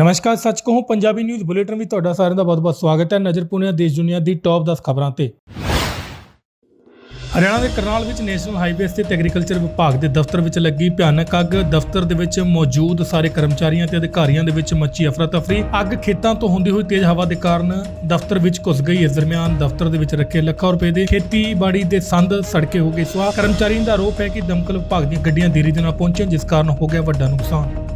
ਨਮਸਕਾਰ, ਸੱਚ ਕਹੂੰ, ਪੰਜਾਬੀ ਨਿਊਜ਼ ਬੁਲੇਟਿਨ ਵਿੱਚ ਤੁਹਾਡਾ ਸਾਰਿਆਂ ਦਾ ਬਹੁਤ-ਬਹੁਤ ਸਵਾਗਤ ਹੈ ਨਜ਼ਰ ਪੁਣਿਆ ਦੇਸ਼ ਦੁਨੀਆ ਦੀ ਟੌਪ 10 ਖਬਰਾਂ ਤੇ। ਹਰਿਆਣਾ ਦੇ ਕਰਨਾਲ ਵਿੱਚ ਨੈਸ਼ਨਲ ਹਾਈਵੇ ਸਥਿਤ ਐਗਰੀਕਲਚਰ ਵਿਭਾਗ ਦੇ ਦਫ਼ਤਰ ਵਿੱਚ ਲੱਗੀ ਭਿਆਨਕ ਅੱਗ। ਦਫ਼ਤਰ ਦੇ ਵਿੱਚ ਮੌਜੂਦ ਸਾਰੇ ਕਰਮਚਾਰੀਆਂ ਤੇ ਅਧਿਕਾਰੀਆਂ ਦੇ ਵਿੱਚ ਮੱਚੀ ਅਫਰਾ-ਤਫਰੀ। ਅੱਗ ਖੇਤਾਂ ਤੋਂ ਹੁੰਦੀ ਹੋਈ ਤੇਜ਼ ਹਵਾ ਦੇ ਕਾਰਨ ਦਫ਼ਤਰ ਵਿੱਚ ਘੁਸ ਗਈ। ਇਸ ਦਰਮਿਆਨ ਦਫ਼ਤਰ ਦੇ ਵਿੱਚ ਰੱਖੇ ਲੱਖਾਂ ਰੁਪਏ ਦੇ ਖੇਤੀਬਾੜੀ ਦੇ ਸੰਦ ਸੜਕੇ ਹੋ ਗਏ ਸਵਾਹ। ਕਰਮਚਾਰੀਆਂ ਦਾ ਆਰੋਪ ਹੈ ਕਿ ਦਮਕਲ ਵਿਭਾਗ ਦੀਆਂ ਗੱਡੀਆਂ ਦੇਰੀ ਦੇ ਨਾਲ ਪਹੁੰਚੀਆਂ, ਜਿਸ ਕਾਰਨ ਹੋ ਗਿਆ ਵੱਡਾ ਨੁਕਸਾਨ।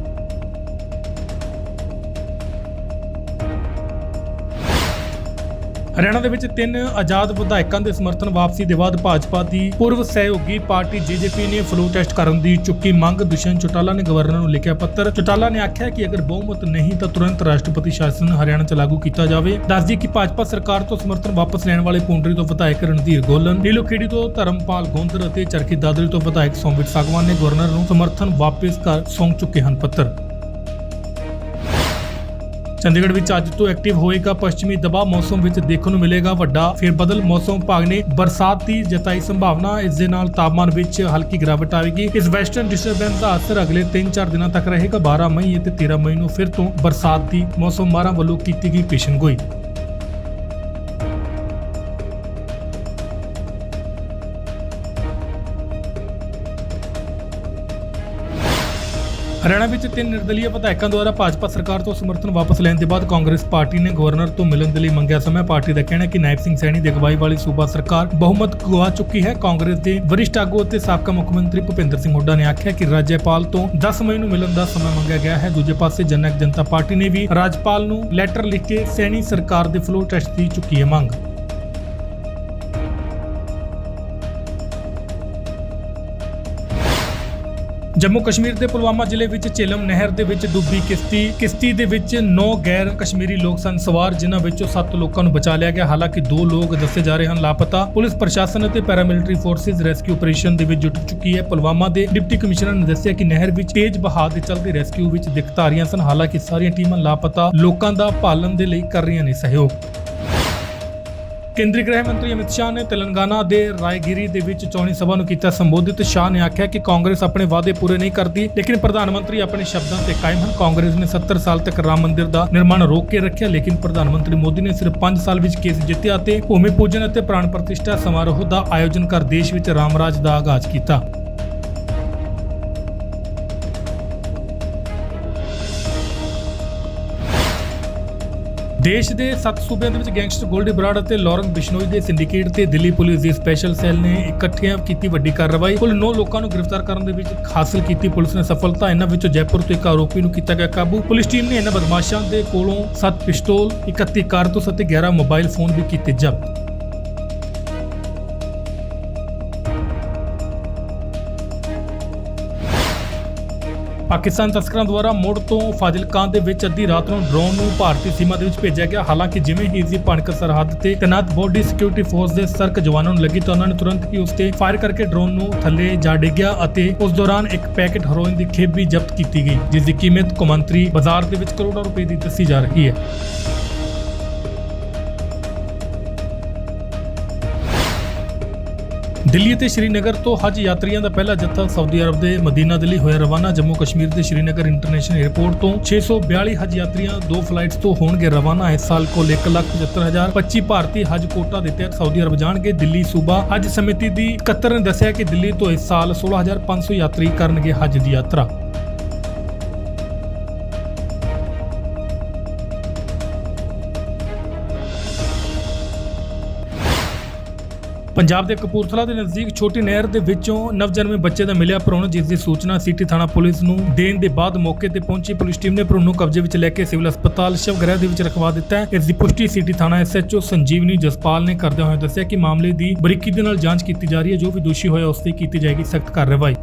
ਹਰਿਆਣਾ ਦੇ ਵਿੱਚ ਤਿੰਨ ਆਜ਼ਾਦ ਵਿਧਾਇਕਾਂ ਦੇ ਸਮਰਥਨ ਵਾਪਸੀ ਦੇ ਬਾਅਦ ਭਾਜਪਾ ਦੀ ਪੂਰਵ ਸਹਿਯੋਗੀ ਪਾਰਟੀ ਜੇਜੇਪੀ ਨੇ ਫਲੋ ਟੈਸਟ ਕਰਨ ਦੀ ਚੁੱਕੀ ਮੰਗ, ਦੁਸ਼ਯੰਤ ਚੌਟਾਲਾ ਨੇ ਗਵਰਨਰ ਨੂੰ ਲਿਖਿਆ ਪੱਤਰ। ਚੌਟਾਲਾ ਨੇ ਆਖਿਆ ਕਿ ਅਗਰ ਬਹੁਮਤ ਨਹੀਂ ਤਾਂ ਤੁਰੰਤ ਰਾਸ਼ਟਰਪਤੀ ਸ਼ਾਸਨ ਹਰਿਆਣਾ 'ਚ ਲਾਗੂ ਕੀਤਾ ਜਾਵੇ। ਦੱਸਦੀ ਕਿ ਭਾਜਪਾ ਸਰਕਾਰ ਤੋਂ ਸਮਰਥਨ ਵਾਪਸ ਲੈਣ ਵਾਲੇ ਪੁੰਡਰੀ ਤੋਂ ਵਿਧਾਇਕ ਰਣਧੀਰ ਗੋਲਨ ਨੀਲੋਖੇੜੀ ਤੋਂ ਧਰਮਪਾਲ ਗੋਂਦਰ ਅਤੇ ਚਰਖੀ ਦਾਦਰੀ ਤੋਂ ਵਿਧਾਇਕ ਸੋਮਵੀਰ ਸਾਗਵਾਨ ਨੇ ਗਵਰਨਰ ਨੂੰ ਸਮਰਥਨ ਵਾਪਸ ਕਰ ਸੌਂਪ ਚੁੱਕੇ ਹਨ ਪੱਤਰ। ਚੰਡੀਗੜ੍ਹ ਵਿੱਚ ਅੱਜ ਤੋਂ ਐਕਟਿਵ ਹੋਏਗਾ ਪੱਛਮੀ ਦਬਾਅ ਮੌਸਮ ਵਿੱਚ ਦੇਖਣ ਨੂੰ ਮਿਲੇਗਾ ਵੱਡਾ ਫਿਰ ਬਦਲ ਮੌਸਮ ਵਿਭਾਗ ਨੇ ਬਰਸਾਤ ਦੀ ਜਤਾਈ ਸੰਭਾਵਨਾ, ਇਸ ਦੇ ਨਾਲ ਤਾਪਮਾਨ ਵਿੱਚ ਹਲਕੀ ਗਿਰਾਵਟ ਆਵੇਗੀ। ਇਸ ਵੈਸਟਰਨ ਡਿਸਟਰਬੈਂਸ ਦਾ ਅਸਰ ਅਗਲੇ 3-4 ਦਿਨਾਂ ਤੱਕ ਰਹੇਗਾ। 12 ਮਈ ਅਤੇ 13 ਮਈ ਨੂੰ ਫਿਰ ਤੋਂ ਬਰਸਾਤ ਦੀ ਮੌਸਮ ਮਾਰਾਂ ਵੱਲੋਂ ਕੀਤੀ ਗਈ ਪੇਸ਼ਨਗੋਈ ਹਰਿਆਣਾ ਵਿੱਚ ਤਿੰਨ ਨਿਰਦਲੀय ਵਿਧਾਇਕਾਂ ਦੁਆਰਾ ਭਾਜਪਾ ਸਰਕਾਰ ਤੋਂ ਸਮਰਥਨ ਵਾਪਸ ਲੈਣ ਦੇ ਬਾਅਦ ਕਾਂਗਰਸ ਪਾਰਟੀ ਨੇ ਗਵਰਨਰ ਤੋਂ ਮਿਲਣ ਦੇ ਲਈ ਮੰਗਿਆ ਸਮਾਂ। ਪਾਰਟੀ ਦਾ ਕਹਿਣਾ ਹੈ ਕਿ ਨਾਇਬ ਸਿੰਘ ਸੈਣੀ ਦੀ ਅਗਵਾਈ ਵਾਲੀ ਸੂਬਾ ਸਰਕਾਰ ਬਹੁਮਤ ਗਵਾ ਚੁੱਕੀ ਹੈ। ਕਾਂਗਰਸ ਦੇ ਵਰਿਸ਼ਠ ਆਗੂ ਅਤੇ ਸਾਬਕਾ ਮੁੱਖ ਮੰਤਰੀ ਭੁਪਿੰਦਰ ਸਿੰਘ ਹੁੱਡਾ ਨੇ ਆਖਿਆ ਕਿ ਰਾਜਪਾਲ ਤੋਂ 10 ਮਈ ਨੂੰ ਮਿਲਣ ਦਾ ਸਮਾਂ ਮੰਗਿਆ ਗਿਆ ਹੈ। ਦੂਜੇ ਪਾਸੇ ਜਨਕ ਜਨਤਾ ਪਾਰਟੀ ਨੇ ਵੀ ਰਾਜਪਾਲ ਨੂੰ ਲੈਟਰ ਲਿਖ ਕੇ ਸੈਣੀ ਸਰਕਾਰ ਦੇ ਫਲੋਰ ਟੈਸਟ ਦੀ ਚੁੱਕੀ ਹੈ ਮੰਗ। ਜੰਮੂ ਕਸ਼ਮੀਰ ਦੇ ਪੁਲਵਾਮਾ ਜ਼ਿਲ੍ਹੇ ਵਿੱਚ ਝੇਲਮ ਨਹਿਰ ਦੇ ਵਿੱਚ ਡੁੱਬੀ ਕਿਸ਼ਤੀ ਕਿਸ਼ਤੀ ਦੇ ਵਿੱਚ 9 ਗੈਰ ਕਸ਼ਮੀਰੀ ਲੋਕ ਸਨ ਸਵਾਰ, ਜਿਨ੍ਹਾਂ ਵਿੱਚੋਂ 7 ਲੋਕਾਂ ਨੂੰ ਬਚਾ ਲਿਆ ਗਿਆ। ਹਾਲਾਂਕਿ 2 ਲੋਕ ਦੱਸੇ ਜਾ ਰਹੇ ਹਨ ਲਾਪਤਾ। ਪੁਲਿਸ ਪ੍ਰਸ਼ਾਸਨ ਅਤੇ ਪੈਰਾਮਿਲਟਰੀ ਫੋਰਸਿਸ ਰੈਸਕਿਊ ਆਪਰੇਸ਼ਨ ਦੇ ਵਿੱਚ ਜੁਟ ਚੁੱਕੀ ਹੈ। ਪੁਲਵਾਮਾ ਦੇ ਡਿਪਟੀ ਕਮਿਸ਼ਨਰ ਨੇ ਦੱਸਿਆ ਕਿ ਨਹਿਰ ਵਿੱਚ ਤੇਜ਼ ਬਹਾਅ ਦੇ ਚਲਦੇ ਰੈਸਕਿਊ ਵਿੱਚ ਦਿੱਕਤਾਂ ਆ ਰਹੀਆਂ ਸਨ। ਹਾਲਾਂਕਿ ਸਾਰੀਆਂ ਟੀਮਾਂ ਲਾਪਤਾ। ਲੋਕਾਂ ਦਾ ਭਾਲਣ ਦੇ ਲਈ ਕਰ ਰਹੀਆਂ ਨੇ ਸਹਿਯੋਗ। ਕੇਂਦਰੀ ਗ੍ਰਹਿ ਮੰਤਰੀ ਅਮਿਤ ਸ਼ਾਹ ਨੇ ਤੇਲੰਗਾਨਾ ਦੇ ਰਾਏਗਿਰੀ ਦੇ ਵਿੱਚ ਚੋਣੀ ਸਭਾ ਨੂੰ ਕੀਤਾ ਸੰਬੋਧਿਤ। ਸ਼ਾਹ ਨੇ ਆਖਿਆ ਕਿ ਕਾਂਗਰਸ ਆਪਣੇ ਵਾਅਦੇ ਪੂਰੇ ਨਹੀਂ ਕਰਦੀ, ਲੇਕਿਨ ਪ੍ਰਧਾਨ ਮੰਤਰੀ ਆਪਣੇ ਸ਼ਬਦਾਂ ਤੇ ਕਾਇਮ ਹਨ। ਕਾਂਗਰਸ ਨੇ 70 ਸਾਲ ਤੱਕ ਰਾਮ ਮੰਦਿਰ ਦਾ ਨਿਰਮਾਣ ਰੋਕ ਕੇ ਰੱਖਿਆ, ਲੇਕਿਨ ਪ੍ਰਧਾਨ ਮੰਤਰੀ ਮੋਦੀ ਨੇ ਸਿਰਫ 5 ਸਾਲ ਵਿੱਚ ਕੇਸ ਜਿੱਤਿਆ ਅਤੇ ਭੂਮੀ ਪੂਜਨ ਅਤੇ ਪ੍ਰਾਣ ਪ੍ਰਤਿਸ਼ਠਾ ਸਮਾਰੋਹ ਦਾ ਆਯੋਜਨ ਕਰ ਦੇਸ਼ ਵਿੱਚ ਰਾਮ ਰਾਜ ਦਾ ਆਗਾਜ਼ ਕੀਤਾ। ਦੇਸ਼ ਦੇ ਸੱਤ ਸੂਬਿਆਂ ਦੇ ਵਿੱਚ ਗੈਂਗਸਟਰ ਗੋਲਡੀ ਬਰਾੜ ਅਤੇ ਲੌਰੈਂਸ ਬਿਸ਼ਨੋਈ ਦੇ ਸਿੰਡੀਕੇਟ ਤੇ ਦਿੱਲੀ ਪੁਲਿਸ ਦੀ ਸਪੈਸ਼ਲ ਸੈੱਲ ਨੇ ਇਕੱਠਿਆਂ ਕੀਤੀ ਵੱਡੀ ਕਾਰਵਾਈ। ਕੁੱਲ 9 ਲੋਕਾਂ ਨੂੰ ਗ੍ਰਿਫਤਾਰ ਕਰਨ ਦੇ ਵਿੱਚ ਹਾਸਲ ਕੀਤੀ ਪੁਲਿਸ ਨੇ ਸਫਲਤਾ। ਇਹਨਾਂ ਵਿੱਚੋਂ ਜੈਪੁਰ ਤੋਂ ਇੱਕ ਆਰੋਪੀ ਨੂੰ ਕੀਤਾ ਗਿਆ ਕਾਬੂ। ਪੁਲਿਸ ਟੀਮ ਨੇ ਇਹਨਾਂ ਬਦਮਾਸ਼ਾਂ ਦੇ ਕੋਲੋਂ 7 ਪਿਸਤੌਲ 31 ਕਾਰਤੂਸ ਅਤੇ 11 ਮੋਬਾਈਲ ਫੋਨ ਵੀ ਕੀਤੇ ਜ਼ਬਤ। ਪਾਕਿਸਤਾਨ ਤਸਕਰਾਂ ਦੁਆਰਾ ਮੁੜ ਤੋਂ ਫਾਜ਼ਿਲਕਾਂ ਦੇ ਵਿੱਚ ਅੱਧੀ ਰਾਤ ਨੂੰ ਡਰੋਨ ਨੂੰ ਭਾਰਤੀ ਸੀਮਾ ਦੇ ਵਿੱਚ ਭੇਜਿਆ ਗਿਆ। ਹਾਲਾਂਕਿ ਜਿਵੇਂ ਹੀ ਇਸ ਦੀ ਭਣਕ ਸਰਹੱਦ ਤੇ ਤੈਨਾਤ ਬੋਡੀ ਸਿਕਿਉਰਿਟੀ ਫੋਰਸ ਦੇ ਸਰਕ ਜਵਾਨਾਂ ਨੂੰ ਲੱਗੀ ਤਾਂ ਉਹਨਾਂ ਨੇ ਤੁਰੰਤ ਹੀ ਉਸ ਤੇ ਫਾਇਰ ਕਰਕੇ ਡਰੋਨ ਨੂੰ ਥੱਲੇ ਜਾ ਡਿੱਗਿਆ ਅਤੇ ਉਸ ਦੌਰਾਨ ਇੱਕ ਪੈਕੇਟ ਹੈਰੋਇਨ ਦੀ ਖੇਪ ਵੀ ਜ਼ਬਤ ਕੀਤੀ ਗਈ, ਜਿਸ ਦੀ ਕੀਮਤ ਕੌਮਾਂਤਰੀ ਬਾਜ਼ਾਰ ਦੇ ਵਿੱਚ ਕਰੋੜਾਂ ਰੁਪਏ ਦੀ ਦੱਸੀ ਜਾ ਰਹੀ ਹੈ। ਦਿੱਲੀ ਅਤੇ ਸ਼੍ਰੀਨਗਰ ਤੋਂ ਹਜ ਯਾਤਰੀਆਂ ਦਾ ਪਹਿਲਾ ਜੱਥਾ ਸਾਊਦੀ ਅਰਬ ਦੇ ਮਦੀਨਾ ਦੇ ਲਈ ਹੋਇਆ। ਰਵਾਨਾ ਜੰਮੂ ਕਸ਼ਮੀਰ ਦੇ ਸ਼੍ਰੀਨਗਰ ਇੰਟਰਨੈਸ਼ਨਲ 에ਅਰਪੋਰਟ ਤੋਂ 642 ਹਜ ਯਾਤਰੀਆਂ ਦੋ ਫਲਾਈਟਸ ਤੋਂ ਹੋਣਗੇ ਰਵਾਨਾ। ਇਸ ਸਾਲ ਕੋਲ 1,75,025 ਭਾਰਤੀ ਹਜ ਕੋਟਾ ਦੇ ਤਹਿਤ ਸਾਊਦੀ ਅਰਬ ਜਾਣਗੇ। ਦਿੱਲੀ ਸੂਬਾ ਹਜ ਸਮਿਤੀ ਦੀ 71 ਨੇ ਦੱਸਿਆ ਕਿ ਦਿੱਲੀ ਤੋਂ ਇਸ ਸਾਲ 16500 ਯਾਤਰੀ ਕਰਨਗੇ ਹਜ ਦੀ ਯਾਤਰਾ। ਪੰਜਾਬ ਦੇ ਕਪੂਰਥਲਾ ਦੇ ਨਜ਼ਦੀਕ ਛੋਟੀ ਨਹਿਰ ਦੇ ਵਿੱਚੋਂ ਨਵਜਨਮੇ ਬੱਚੇ ਦਾ ਮਿਲਿਆ ਭਰੂਣ, ਜਿਸ ਦੀ ਸੂਚਨਾ ਸਿਟੀ ਥਾਣਾ ਪੁਲਿਸ ਨੂੰ ਦੇਣ ਦੇ ਬਾਅਦ ਮੌਕੇ ਤੇ ਪਹੁੰਚੀ ਪੁਲਿਸ ਟੀਮ ਨੇ ਭਰੂਣ ਨੂੰ ਕਬਜ਼ੇ ਵਿੱਚ ਲੈ ਕੇ ਸਿਵਲ ਹਸਪਤਾਲ ਸ਼ਵਗ੍ਰਹਿ ਦੇ ਵਿੱਚ ਰਖਵਾ ਦਿੱਤਾ ਹੈ। ਇਸ ਦੀ ਪੁਸ਼ਟੀ ਸਿਟੀ ਥਾਣਾ ਐਸਐਚਓ ਸੰਜੀਵਨੀ ਜਸਪਾਲ ਨੇ ਕਰਦਿਆਂ ਹੋਏ ਦੱਸਿਆ ਕਿ ਮਾਮਲੇ ਦੀ ਬਰੀਕੀ ਦੇ ਨਾਲ ਜਾਂਚ ਕੀਤੀ ਜਾ ਰਹੀ ਹੈ, ਜੋ ਵੀ ਦੋਸ਼ੀ ਹੋਇਆ ਉਸ ਤੇ ਕੀਤੀ ਜਾਏਗੀ ਸਖਤ ਕਾਰਵਾਈ।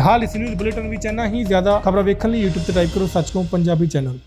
ਹਾਲ ਇਸ ਨਿਊਜ਼ ਬੁਲੇਟਿਨ ਵਿੱਚ ਇੰਨਾ ਹੀ। ਜ਼ਿਆਦਾ ਖਬਰਾਂ ਵੇਖਣ ਲਈ YouTube ਤੇ ਟਾਈਪ ਕਰੋ, ਸੱਚ ਪੰਜਾਬੀ ਚੈਨਲ।